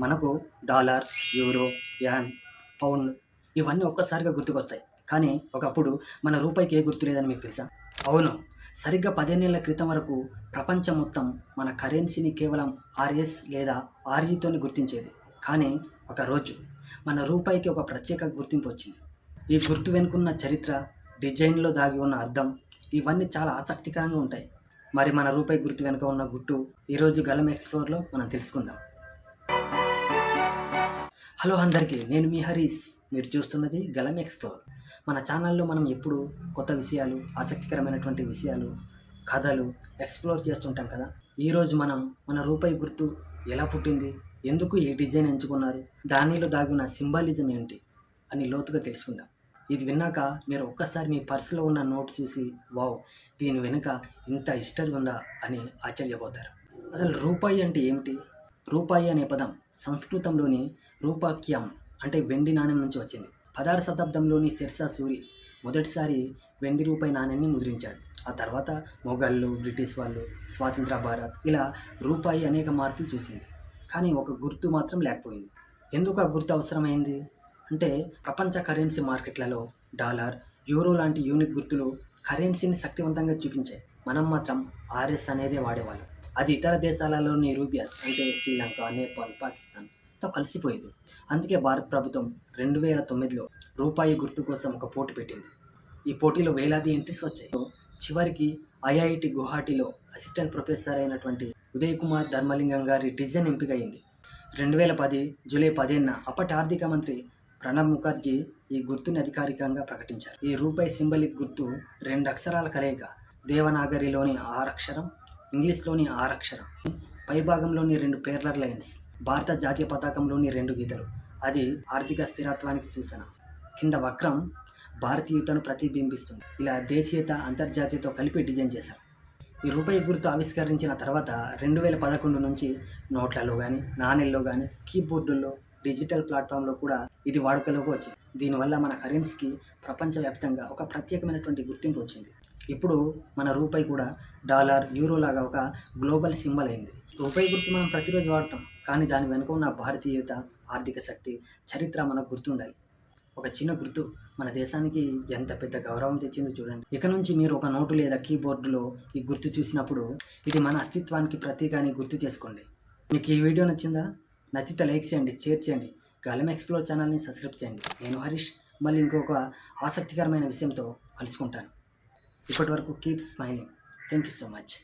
మనకు dollar euro an pound ఇవన్నీ ఒక్కసారిగా గుర్తుకొస్తాయి. కానీ ఒకప్పుడు మన రూపాయికి ఏ గుర్తు లేదని మీకు తెలుసా? అవును. సరిగ్గా పదిహేనేళ్ళ క్రితం వరకు ప్రపంచం మొత్తం మన కరెన్సీని కేవలం ఆర్ఎస్ లేదా ఆర్ఈతోని గుర్తించేది. కానీ ఒక రోజు మన రూపాయికి ఒక ప్రత్యేక గుర్తింపు వచ్చింది. ఈ గుర్తు వెనుకున్న చరిత్ర డిజైన్లో దాగి ఉన్న అర్థం ఇవన్నీ చాలా ఆసక్తికరంగా ఉంటాయి. మరి మన రూపాయి గుర్తు వెనుక ఉన్న గుట్టు ఈరోజు గలం ఎక్స్ప్లోర్లో మనం తెలుసుకుందాం. హలో అందరికీ నేను మీ హరీష్. మీరు చూస్తున్నది గలం ఎక్స్ప్లోర్. మన ఛానల్లో మనం ఎప్పుడు కొత్త విషయాలు ఆసక్తికరమైనటువంటి విషయాలు కథలు ఎక్స్ప్లోర్ చేస్తుంటాం కదా. ఈరోజు మనం మన రూపాయి గుర్తు ఎలా పుట్టింది ఎందుకు ఈ డిజైన్ ఎంచుకున్నారు దానిలో దాగిన సింబాలిజం ఏంటి అని లోతుగా తెలుసుకుందాం. ఇది విన్నాక మీరు ఒక్కసారి మీ పర్సులో ఉన్న నోట్ చూసి వావ్ దీని వెనుక ఇంత హిస్టరీ ఉందా? అని ఆశ్చర్యపోతారు. అసలు రూపాయి అంటే ఏమిటి? రూపాయి అనే పదం సంస్కృతంలోని రూపాక్యం అంటే వెండి నాణ్యం నుంచి వచ్చింది. పదహారు శతాబ్దంలోని షెర్షా సూరి మొదటిసారి వెండి రూపాయి నాణ్యాన్ని ముద్రించాడు. ఆ తర్వాత మొఘళ్ళు బ్రిటిష్ వాళ్ళు స్వాతంత్ర భారత్ ఇలా రూపాయి అనేక మార్పులు చూసింది. కానీ ఒక గుర్తు మాత్రం లేకపోయింది. ఎందుకు ఆ గుర్తు అవసరమైంది? అంటే ప్రపంచ కరెన్సీ మార్కెట్లలో డాలర్ యూరో లాంటి యూనిక్ గుర్తులు కరెన్సీని శక్తివంతంగా చూపించాయి. మనం మాత్రం ఆర్ఎస్ అనేది వాడేవాళ్ళు. అది ఇతర దేశాలలోని రూపియస్ అంటే శ్రీలంక నేపాల్ పాకిస్తాన్తో కలిసిపోయేది. అందుకే భారత ప్రభుత్వం రెండు వేల తొమ్మిదిలో రూపాయి గుర్తు కోసం ఒక పోటీ పెట్టింది. ఈ పోటీలో వేలాది ఎంట్రీస్ వచ్చాయి. చివరికి ఐఐటి గుహాటీలో అసిస్టెంట్ ప్రొఫెసర్ అయినటువంటి ఉదయ్ కుమార్ ధర్మలింగం గారి డిజైన్ ఎంపికయింది రెండు వేల పది జూలై పదిహేనున అప్పటి ఆర్థిక మంత్రి ప్రణబ్ ముఖర్జీ ఈ గుర్తుని అధికారికంగా ప్రకటించారు. ఈ రూపాయి సింబలిక్ గుర్తు రెండు అక్షరాల కలయిక దేవనాగరిలోని ఆరక్షరం ఇంగ్లీష్లోని ఆరక్షరం పైభాగంలోని రెండు పేర్లర్ లైన్స్ భారత జాతీయ పతాకంలోని రెండు గీతలు. అది ఆర్థిక స్థిరత్వానికి సూచన. కింద వక్రం భారతీయతను ప్రతిబింబిస్తుంది. ఇలా దేశీయత అంతర్జాతీయతో కలిపి డిజైన్ చేశారు. ఈ రూపాయి గుర్తు ఆవిష్కరించిన తర్వాత రెండు వేల పదకొండు నుంచి నోట్లలో కానీ నాణెల్లో కానీ కీబోర్డుల్లో డిజిటల్ ప్లాట్ఫామ్లో కూడా ఇది వాడుకలోకి వచ్చింది. దీనివల్ల మన కరెన్సీకి ప్రపంచవ్యాప్తంగా ఒక ప్రత్యేకమైనటువంటి గుర్తింపు వచ్చింది. ఇప్పుడు మన రూపాయి కూడా డాలర్ యూరో లాగా ఒక గ్లోబల్ సింబల్ అయింది. రూపాయి గుర్తు మనం ప్రతిరోజు వాడతాం. కానీ దాని వెనుక ఉన్న భారతీయత ఆర్థిక శక్తి చరిత్ర మనకు గుర్తుండాలి. ఒక చిన్న గుర్తు మన దేశానికి ఎంత పెద్ద గౌరవం తెచ్చిందో చూడండి. ఇక నుంచి మీరు ఒక నోటు లేదా కీబోర్డులో ఈ గుర్తు చూసినప్పుడు ఇది మన అస్తిత్వానికి ప్రతీక అని గుర్తు చేసుకోండి. మీకు ఈ వీడియో నచ్చిందా? నచ్చితే లైక్ చేయండి షేర్ చేయండి. గలం ఎక్స్ప్లోర్ ఛానల్ని సబ్స్క్రైబ్ చేయండి. నేను హరీష్ మళ్ళీ ఇంకొక ఆసక్తికరమైన విషయంతో కలుసుకుంటాను. ఇప్పటి వరకు keep smiling. Thank you so much.